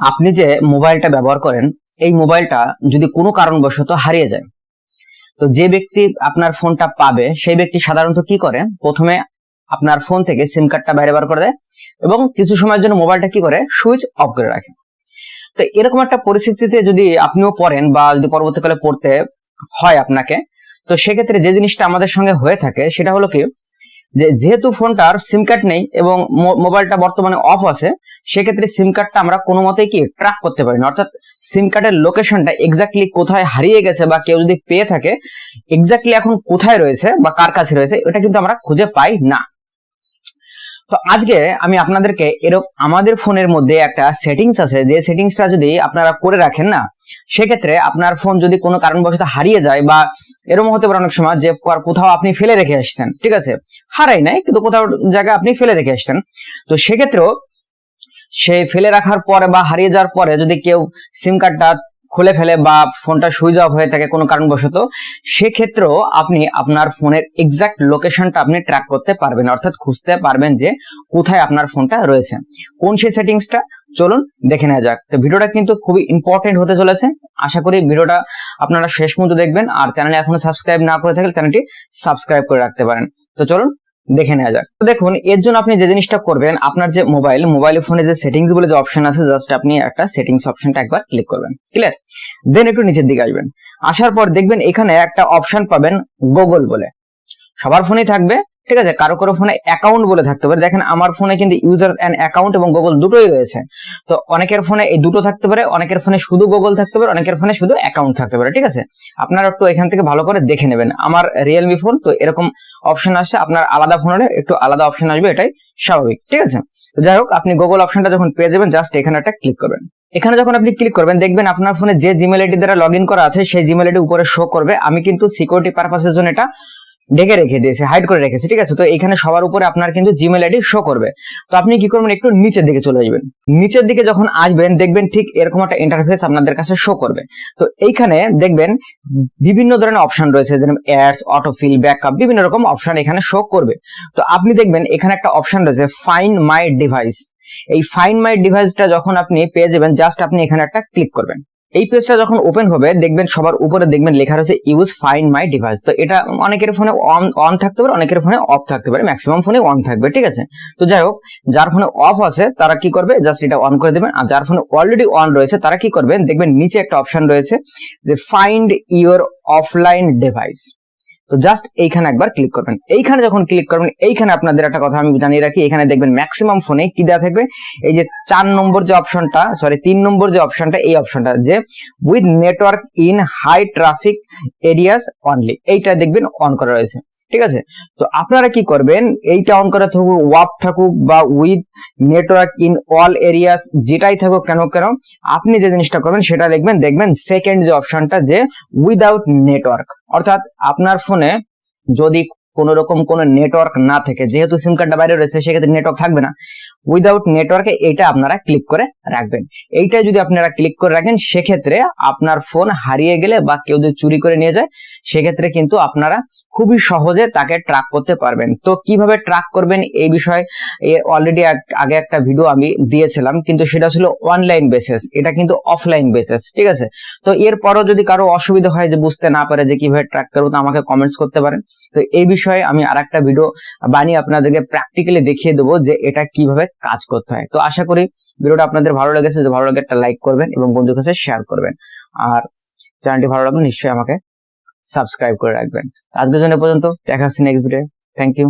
আপনি যে মোবাইলটা ব্যবহার করেন, এই মোবাইলটা যদি কোনো কারণবশত হারিয়ে যায়, তো যে ব্যক্তি আপনার ফোনটা পাবে, সেই ব্যক্তি সাধারণত কি করে? প্রথমে আপনার ফোন থেকে সিম কার্ডটা বাইরে বার করে দেয় এবং কিছু সময়ের জন্য মোবাইলটা কি করে? সুইচ অফ করে রাখে। তো এরকম একটা পরিস্থিতিতে যদি আপনিও পড়েন বা যদি পরবর্তীকালে পড়তে হয় আপনাকে, তো সেক্ষেত্রে যে জিনিসটা আমাদের সঙ্গে হয়ে থাকে, সেটা হলো কি যেহেতু ফোনটার সিম কার্ড নেই এবং মোবাইলটা বর্তমানে অফ আছে সেক্ষেত্রে সিম কার্ডটা আমরা কোনো মতেই কি ট্র্যাক করতে পারি না। অর্থাৎ সিম কার্ডের লোকেশনটা এক্স্যাক্টলি কোথায় হারিয়ে গেছে বা কেউ যদি পেয়ে থাকে এক্স্যাক্টলি এখন কোথায় রয়েছে বা কার কাছে রয়েছে, এটা কিন্তু আমরা খুঁজে পাই না। তো আজকে আমি আপনাদেরকে এরকম আমাদের ফোনের মধ্যে একটা সেটিংস আছে। যে সেটিংসটা যদি আপনারা করে রাখেন না, সেক্ষেত্রে আপনার ফোন যদি কোনো কারণবশত হারিয়ে যায় বা এরকম হতে পারে অনেক সময় যে কোথাও আপনি ফেলে রেখে আসছেন, ঠিক আছে? হারাই নাই, কিন্তু কোথাও জায়গায় আপনি ফেলে রেখে আসছেন। তো সেক্ষেত্রেও সে ফেলে রাখার পরে বা হারিয়ে যাওয়ার পরে যদি কেউ সিম কার্ডটা খুলে ফেলে বা ফোনটা সুইচ অফ হয়ে থাকে কোনো কারণবশত, সেক্ষেত্রেও আপনি আপনার ফোনের এক্সাক্ট লোকেশনটা আপনি ট্র্যাক করতে পারবেন, অর্থাৎ খুঁজতে পারবেন যে কোথায় আপনার ফোনটা রয়েছে। কোন সেই সেটিংসটা চলুন দেখে নেওয়া যাক। তো ভিডিওটা কিন্তু খুবই ইম্পর্টেন্ট হতে চলেছে। আশা করি ভিডিওটা আপনারা শেষ পর্যন্ত দেখবেন। আর চ্যানেলে এখনও সাবস্ক্রাইব না করে থাকলে চ্যানেলটি সাবস্ক্রাইব করে রাখতে পারেন। তো চলুন দেখে নেওয়া যাক। তো দেখুন, এর জন্য আপনি যে জিনিসটা করবেন, আপনার যে মোবাইল মোবাইল ফোনে যে সেটিংস বলে যে অপশন আছে জাস্ট আপনি একটা সেটিংস অপশনটা একবার ক্লিক করবেন। ক্লিয়ার দেন একটু নিচের দিকে আসবেন। আসার পর দেখবেন এখানে একটা অপশন পাবেন গুগল বলে। সবার ফোনেই থাকবে। ঠিক আছে? কারও কারও ফোনে অ্যাকাউন্ট বলে থাকতে পারে। দেখেন, আমার ফোনে কিন্তু ইউজার অ্যান্ড অ্যাকাউন্ট এবং গুগল দুটোই রয়েছে। তো অনেকের ফোনে এই দুটো থাকতে পারে, অনেকের ফোনে শুধু গুগল থাকতে পারে, অনেকের ফোনে শুধু অ্যাকাউন্ট থাকতে পারে, ঠিক আছে? আপনারা একটু এখান থেকে ভালো করে দেখে নেবেন। আমার রিয়েলমি ফোন তো এরকম অপশন আসছে, আপনার আলাদা ফোন হলে একটু আলাদা অপশন আসবে, এটাই স্বাভাবিক, ঠিক আছে? যাই হোক, আপনি গুগল অপশনটা যখন পেয়ে যাবেন জাস্ট এখানে একটা ক্লিক করবেন। এখানে যখন আপনি ক্লিক করবেন, দেখবেন আপনার ফোনে যে জিমেল আইডি দ্বারা লগ করা আছে, সেই জিমেল আইডি উপরে শো করবে। আমি কিন্তু সিকিউরিটি পারপাসের জন্য এটা ঢেকে রেখে দিয়েছে হাইড করে রেখেছে, ঠিক আছে? তো এখানে সবার উপরে আপনার কিন্তু জিমেল আইডি শো করবে। তো আপনি কি করবেন? একটু নিচের দিকে চলে আসবেন। নিচের দিকে যখন আসবেন, দেখবেন ঠিক এরকম একটা ইন্টারফেস আপনাদের কাছে শো করবে। তো এইখানে দেখবেন বিভিন্ন ধরনের অপশন রয়েছে যেমন অ্যাডস অটোফিল ব্যাকআপ বিভিন্ন রকম অপশন এখানে শো করবে। তো আপনি দেখবেন এখানে একটা অপশন রয়েছে ফাইন মাই ডিভাইস এই ফাইন মাই ডিভাইসটা যখন আপনি পেয়ে যাবেন জাস্ট আপনি এখানে একটা ক্লিক করবেন। এই পেজটা যখন ওপেন হবে, দেখবেন সবার উপরে দেখবেন লেখা রয়েছে ইউজ ফাইন মাই ডিভাইস তো এটা অনেকের ফোনে অন অন থাকতে পারে, অনেকের ফোনে অফ থাকতে পারে ম্যাক্সিমাম ফোনে অন থাকবে, ঠিক আছে? তো যাই হোক, যার ফোনে অফ আছে, তারা কি করবে? জাস্ট এটা অন করে দেবেন, আর যার ফোনে অলরেডি অন রয়েছে, তারা কি করবেন? দেখবেন নিচে একটা অপশন রয়েছে, যে ফাইন্ড ইওর অফলাইন ডিভাইস তো জাস্ট এইখানে একবার ক্লিক করবেন। এইখানে যখন ক্লিক করবেন, এইখানে আপনাদের একটা কথা আমি জানিয়ে রাখি, এখানে দেখবেন ম্যাক্সিমাম ফোনে কি দেওয়া থাকবে? এই যে চার নম্বর যে অপশনটা সরি তিন নম্বর যে অপশনটা এই অপশনটা যে with network in high traffic areas only এইটা দেখবেন অন করা রয়েছে। ঠিক আছে? তো আপনারা কি করবেন? এইটা অন করা থাকুক ওয়াপ থাকুক বা with network in all areas যেটাই থাকুক কেন কেন, আপনি যে জিনিসটা করবেন সেটা দেখবেন দেখবেন সেকেন্ড যে অপশনটা যে উইদাউট নেটওয়ার্ক অর্থাৎ আপনার ফোনে যদি কোনো রকম কোনো নেটওয়ার্ক না থাকে, যেহেতু সিম কার্ডটা বাইরে রয়েছে, সেক্ষেত্রে নেটওয়ার্ক থাকবে না। উইদাউট নেটওয়ার্কে এইটা আপনারা ক্লিক করে রাখবেন। এইটা যদি আপনারা ক্লিক করে রাখেন, সেক্ষেত্রে আপনার ফোন হারিয়ে গেলে বা কেউ যদি চুরি করে নিয়ে যায়, সেক্ষেত্রে কিন্তু আপনারা খুবই সহজে তাকে ট্র্যাক করতে পারবেন। তো কীভাবে ট্র্যাক করবেন এই বিষয়ে অলরেডি আগে একটা ভিডিও আমি দিয়েছিলাম, কিন্তু সেটা ছিল অনলাইন বেসিস এটা কিন্তু অফলাইন বেসিস ঠিক আছে? তো এরপরও যদি কারও অসুবিধা হয় যে বুঝতে না পারে যে কীভাবে ট্র্যাক করব, তো আমাকে কমেন্টস করতে পারেন। তো এই বিষয়ে আমি আর একটা ভিডিও বানিয়ে আপনাদেরকে প্র্যাকটিক্যালি দেখিয়ে দেবো যে এটা কীভাবে কাজ করতে হয়। তো আশা করি ভিডিওটা আপনাদের ভালো লেগেছে ভালো লাগে একটা লাইক করবেন এবং বন্ধুর কাছে শেয়ার করবেন। আর চ্যানেলটি ভালো লাগলে নিশ্চয়ই আমাকে সাবস্ক্রাইব করে রাখবেন। আজকের জন্য পর্যন্ত, দেখা হচ্ছে নেক্সট ভিডিও থ্যাংক ইউ